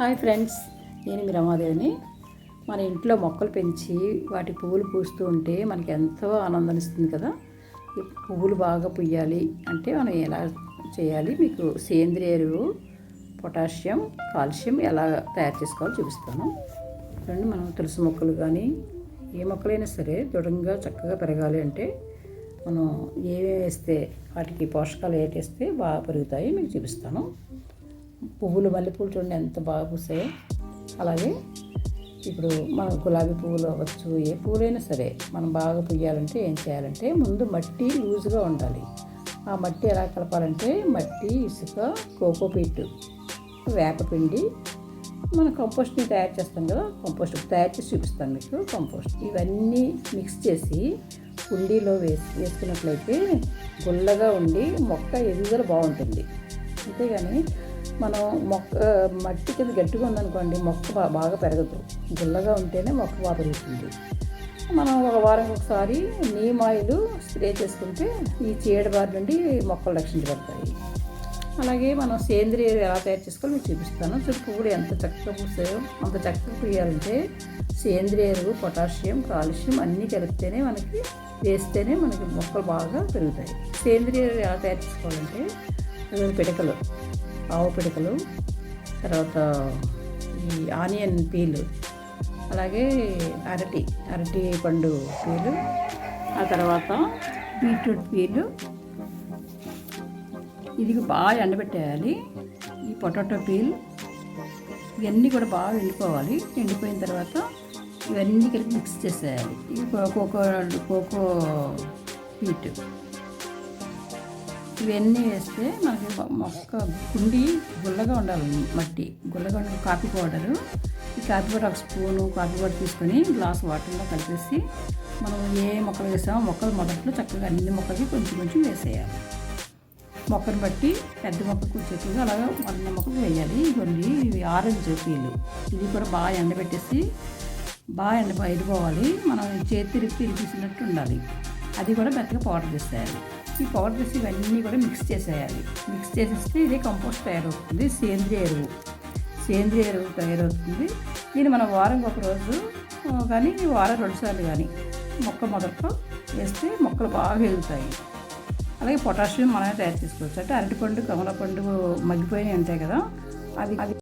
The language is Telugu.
హాయ్ ఫ్రెండ్స్ నేను మీ రమాదేవిని. మన ఇంట్లో మొక్కలు పెంచి వాటి పువ్వులు పూస్తూ ఉంటే మనకి ఎంతో ఆనందాన్ని ఇస్తుంది కదా. పువ్వులు బాగా పుయ్యాలి అంటే మనం ఎలా చేయాలి? మీకు సేంద్రియ ఎరువు పొటాషియం కాల్షియం ఎలా తయారు చేసుకోవాలో చూపిస్తాను. రెండు మనం తులసి మొక్కలు కానీ ఏ మొక్కలైనా సరే దృఢంగా చక్కగా పెరగాలి అంటే మనం ఏమేమి వేస్తే వాటికి పోషకాలు ఏటేస్తే బాగా పెరుగుతాయి మీకు చూపిస్తాను. పువ్వులు మల్లెపూలు చూడండి ఎంత బాగా పూసాయో. అలాగే ఇప్పుడు మన గులాబీ పువ్వులు అవ్వచ్చు ఏ పువ్వులైనా సరే మనం బాగా పుయ్యాలంటే ఏం చేయాలంటే ముందు మట్టి లూజ్గా ఉండాలి. ఆ మట్టి ఎలా కలపాలంటే మట్టి ఇసుక కోకోపీట్ వేపపిండి మన కంపోస్ట్ని తయారు చేస్తాం కదా కంపోస్ట్ తయారు చేసి చూపిస్తాను మీకు. కంపోస్ట్ ఇవన్నీ మిక్స్ చేసి కుండీలో వేసి వేసుకున్నట్లయితే గుల్లగా ఉండి మొక్క ఎదుగుదల బాగుంటుంది. అంతేగాని మనం మొక్క మట్టి కింద గట్టిగా ఉందనుకోండి మొక్క బాగా పెరగదు. గుల్లగా ఉంటేనే మొక్క బాగా పెరుగుతుంది. మనం ఒక వారం ఒకసారి నీమ్ ఆయిల్ స్ప్రే చేసుకుంటే ఈ చీడబారి నుండి మొక్కలు రక్షించబడతాయి. అలాగే మనం సేంద్రియ ఎరువు ఎలా తయారు చేసుకోవాలో మీకు చూపిస్తాను. చుట్టూ కూడా ఎంత చక్కగా పూసాయో అంత చక్కగా పూయాలంటే సేంద్రియ ఎరువు పొటాషియం కాల్షియం అన్నీ కలిపితేనే మనకి వేస్తేనే మనకి మొక్కలు బాగా పెరుగుతాయి. సేంద్రియ ఎరువు ఎలా తయారు చేసుకోవాలంటే పిడకలు. ఆవు పిడకలు తర్వాత ఈ ఆనియన్ పీలు అలాగే అరటి అరటి పండు పీలు ఆ తర్వాత బీట్రూట్ పీలు. ఇది బాగా ఎండబెట్టేయాలి. ఈ పొటాటో పీల్ ఇవన్నీ కూడా బాగా ఎండిపోవాలి. ఎండిపోయిన తర్వాత ఇవన్నీ కలిపి మిక్స్ చేసేయాలి. ఇది కోకో కోకో పీట్ ఇవన్నీ వేస్తే మనకి మొక్క కుండి గుల్లగా ఉండాలి. మట్టి గుల్లగా ఉండాలి కాఫీ పౌడరు. ఈ కాఫీ పౌడర్ ఒక స్పూను కాఫీ పౌడర్ తీసుకొని గ్లాస్ వాటర్లో కలిపేసి మనం ఏ మొక్కలు వేసామో మొక్కలు మొదట్లో చక్కగా అన్ని మొక్కలకి కొంచెం కొంచెం వేసేయాలి. మొక్కను బట్టి పెద్ద మొక్కకు చెట్టుగా అలాగా మొన్న మొక్కకు వేయాలి. ఇవన్నీ ఇవి ఆరెంజ్ పీలు ఇది కూడా బాగా ఎండబెట్టేసి బాగా ఎండ ఎండిపోవాలి మనం చేతి తిరిగి తిరిగిసినట్టు ఉండాలి. అది కూడా మెత్తగా పౌడర్ తీసేయాలి ఈ పౌడర్స్ ఇవన్నీ కూడా మిక్స్ చేసేయాలి. మిక్స్ చేసేస్తే ఇదే కంపోస్ట్ తయారవుతుంది సేంద్రియ ఎరువు. సేంద్రియ ఎరువు తయారవుతుంది. దీన్ని మనం వారం ఒక రోజు కానీ వారం రెండుసార్లు కానీ మొక్క మొదట్లో వేస్తే మొక్కలు బాగా ఎదుగుతాయి. అలాగే పొటాషియం మనమే తయారు చేసుకోవచ్చు. అంటే అరటిపండు కమల పండు మగ్గిపోయినవి ఉంటాయి కదా. అది అది